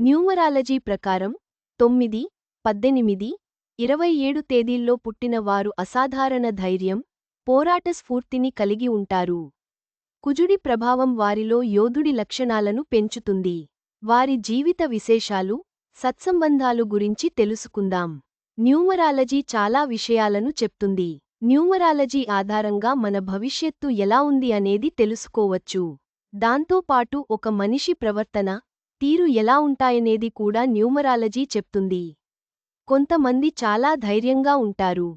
Numerology ప్రకారం తొమ్మిది పద్దెనిమిది ఇరవై ఏడు తేదీల్లో పుట్టిన వారు అసాధారణ ధైర్యం పోరాట స్ఫూర్తిని కలిగి ఉంటారు. కుజుడి ప్రభావం వారిలో యోధుడి లక్షణాలను పెంచుతుంది. వారి జీవిత విశేషాలు సత్సంబంధాలు గురించి తెలుసుకుందాం. న్యూమరాలజీ చాలా విషయాలను చెప్తుంది. న్యూమరాలజీ ఆధారంగా మన భవిష్యత్తు ఎలా ఉంది అనేది తెలుసుకోవచ్చు. దాంతోపాటు ఒక మనిషి ప్రవర్తన తీరు ఎలా ఉంటాయనేది కూడా న్యూమరాలజీ చెప్తుంది. కొంతమంది చాలా ధైర్యంగా ఉంటారు.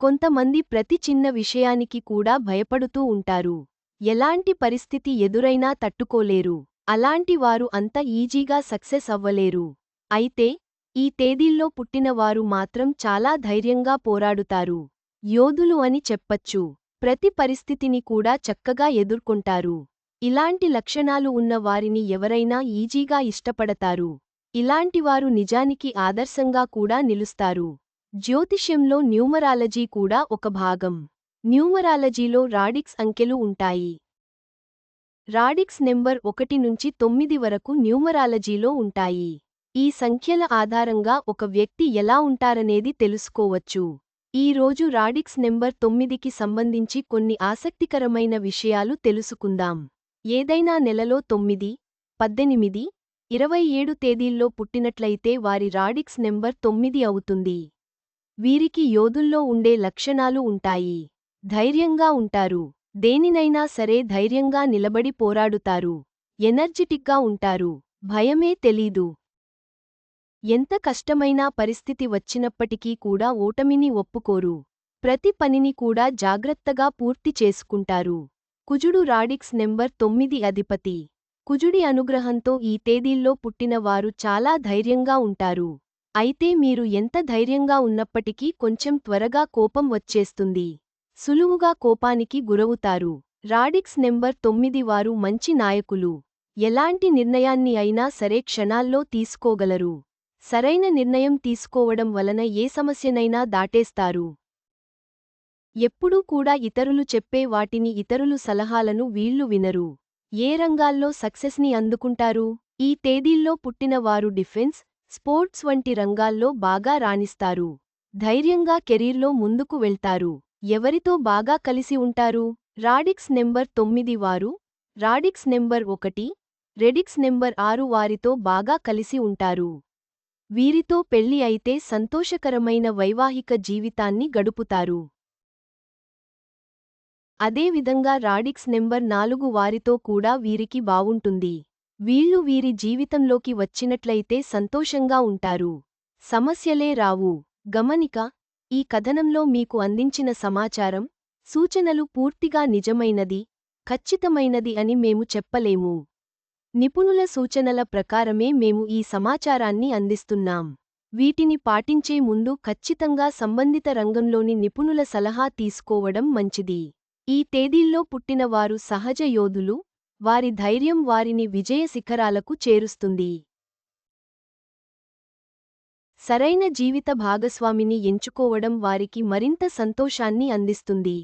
కొంతమంది ప్రతి చిన్న విషయానికి కూడా భయపడుతూ ఉంటారు. ఎలాంటి పరిస్థితి ఎదురైనా తట్టుకోలేరు. అలాంటి వారు అంత ఈజీగా సక్సెస్ అవ్వలేరు. అయితే ఈ తేదీల్లో పుట్టినవారు మాత్రం చాలా ధైర్యంగా పోరాడుతారు. యోధులు అని చెప్పచ్చు. ప్రతి పరిస్థితిని కూడా చక్కగా ఎదుర్కొంటారు. ఇలాంటి లక్షణాలు ఉన్న వారిని ఎవరైనా ఈజీగా ఇష్టపడతారు. ఇలాంటివారు నిజానికి ఆదర్శంగా కూడా నిలుస్తారు. జ్యోతిష్యంలో న్యూమరాలజీ కూడా ఒక భాగం. న్యూమరాలజీలో రాడిక్స్ అంకెలు ఉంటాయి. రాడిక్స్ నెంబర్ ఒకటి నుంచి తొమ్మిది వరకు న్యూమరాలజీలో ఉంటాయి. ఈ సంఖ్యల ఆధారంగా ఒక వ్యక్తి ఎలా ఉంటారనేది తెలుసుకోవచ్చు. ఈ రోజు రాడిక్స్ నెంబర్ తొమ్మిదికి సంబంధించి కొన్ని ఆసక్తికరమైన విషయాలు తెలుసుకుందాం. ఏదైనా నెలలో తొమ్మిది పద్దెనిమిది ఇరవై ఏడు తేదీల్లో పుట్టినట్లయితే వారి రాడిక్స్ నెంబర్ తొమ్మిది అవుతుంది. వీరికి యోధుల్లో ఉండే లక్షణాలు ఉంటాయి. ధైర్యంగా ఉంటారు. దేనినైనా సరే ధైర్యంగా నిలబడి పోరాడుతారు. ఎనర్జిటిక్గా ఉంటారు. భయమే తెలీదు. ఎంత కష్టమైనా పరిస్థితి వచ్చినప్పటికీ కూడా ఓటమిని ఒప్పుకోరు. ప్రతి పనిని కూడా జాగ్రత్తగా పూర్తి చేసుకుంటారు. కుజుడు రాడిక్స్ నెంబర్ తొమ్మిది అధిపతి. కుజుడి అనుగ్రహంతో ఈ తేదీల్లో పుట్టిన వారు చాలా ధైర్యంగా ఉంటారు. అయితే మీరు ఎంత ధైర్యంగా ఉన్నప్పటికీ కొంచెం త్వరగా కోపం వచ్చేస్తుంది. సులువుగా కోపానికి గురవుతారు. రాడిక్స్ నెంబర్ తొమ్మిది వారు మంచి నాయకులు. ఎలాంటి నిర్ణయాన్ని అయినా సరే క్షణాల్లో తీసుకోగలరు. సరైన నిర్ణయం తీసుకోవడం వలన ఏ సమస్యనైనా దాటేస్తారు. ఎప్పుడూ కూడా ఇతరులు చెప్పే వాటిని ఇతరులు సలహాలను వీళ్ళు వినరు. ఏ రంగాల్లో సక్సెస్ని అందుకుంటారు? ఈ తేదీల్లో పుట్టిన వారు డిఫెన్స్ స్పోర్ట్స్ వంటి రంగాల్లో బాగా రాణిస్తారు. ధైర్యంగా కెరీర్లో ముందుకు వెళ్తారు. ఎవరితో బాగా కలిసి ఉంటారు? రాడిక్స్ నెంబర్ తొమ్మిది వారు రాడిక్స్ నెంబర్ ఒకటి రెడిక్స్ నెంబర్ ఆరు వారితో బాగా కలిసి ఉంటారు. వీరితో పెళ్ళి అయితే సంతోషకరమైన వైవాహిక జీవితాన్ని గడుపుతారు. అదేవిధంగా రాడిక్స్ నెంబర్ నాలుగు వారితో కూడా వీరికి బావుంటుంది. వీళ్ళు వీరి జీవితంలోకి వచ్చినట్లయితే సంతోషంగా ఉంటారు. సమస్యలే రావు. గమనిక ఈ కథనంలో మీకు అందించిన సమాచారం సూచనలు పూర్తిగా నిజమైనది ఖచ్చితమైనది అని మేము చెప్పలేము. నిపుణుల సూచనల ప్రకారమే మేము ఈ సమాచారాన్ని అందిస్తున్నాం. వీటిని పాటించే ముందు ఖచ్చితంగా సంబంధిత రంగంలోని నిపుణుల సలహా తీసుకోవడం మంచిది. ఈ తేదీల్లో పుట్టిన వారు సహజ యోధులు వారి ధైర్యం వారిని విజయ శిఖరాలకు చేరుస్తుంది. సరైన జీవిత భాగస్వామిని ఎంచుకోవడం వారికి మరింత సంతోషాన్ని అందిస్తుంది.